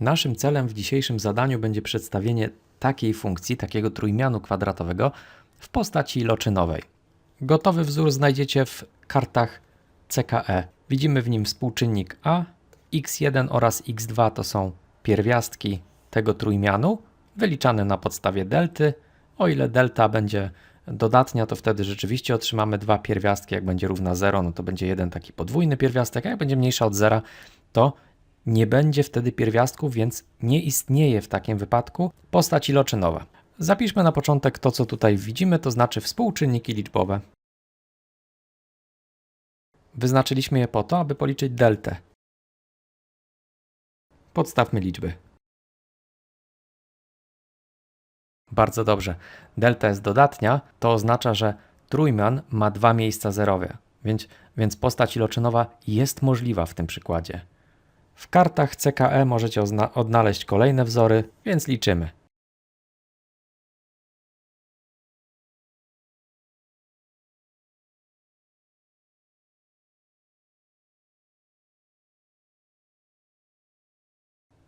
Naszym celem w dzisiejszym zadaniu będzie przedstawienie takiej funkcji, takiego trójmianu kwadratowego w postaci loczynowej. Gotowy wzór znajdziecie w kartach CKE. Widzimy w nim współczynnik a, x1 oraz x2 to są pierwiastki tego trójmianu, wyliczane na podstawie delty. O ile delta będzie dodatnia, to wtedy rzeczywiście otrzymamy dwa pierwiastki. Jak będzie równa 0, no to będzie jeden taki podwójny pierwiastek, a jak będzie mniejsza od zera, to nie będzie wtedy pierwiastków, więc nie istnieje w takim wypadku postać iloczynowa. Zapiszmy na początek to, co tutaj widzimy, to znaczy współczynniki liczbowe. Wyznaczyliśmy je po to, aby policzyć deltę. Podstawmy liczby. Bardzo dobrze. Delta jest dodatnia, to oznacza, że trójmian ma dwa miejsca zerowe, więc, więc postać iloczynowa jest możliwa w tym przykładzie. W kartach CKE możecie odnaleźć kolejne wzory, więc liczymy.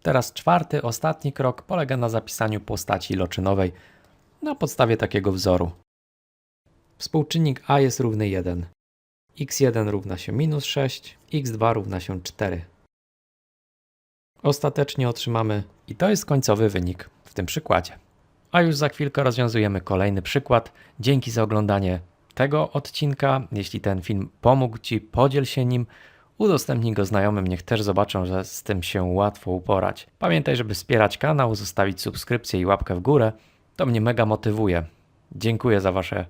Teraz czwarty, ostatni krok polega na zapisaniu postaci loczynowej na podstawie takiego wzoru. Współczynnik a jest równy 1. x1 równa się minus 6, x2 równa się 4. Ostatecznie otrzymamy, i to jest końcowy wynik w tym przykładzie. A już za chwilkę rozwiązujemy kolejny przykład. Dzięki za oglądanie tego odcinka. Jeśli ten film pomógł Ci, podziel się nim. Udostępnij go znajomym, niech też zobaczą, że z tym się łatwo uporać. Pamiętaj, żeby wspierać kanał, zostawić subskrypcję i łapkę w górę. To mnie mega motywuje. Dziękuję za Wasze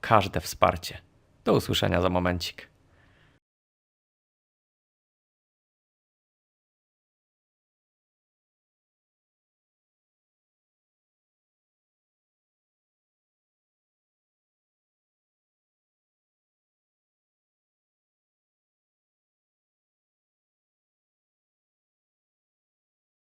każde wsparcie. Do usłyszenia za momencik.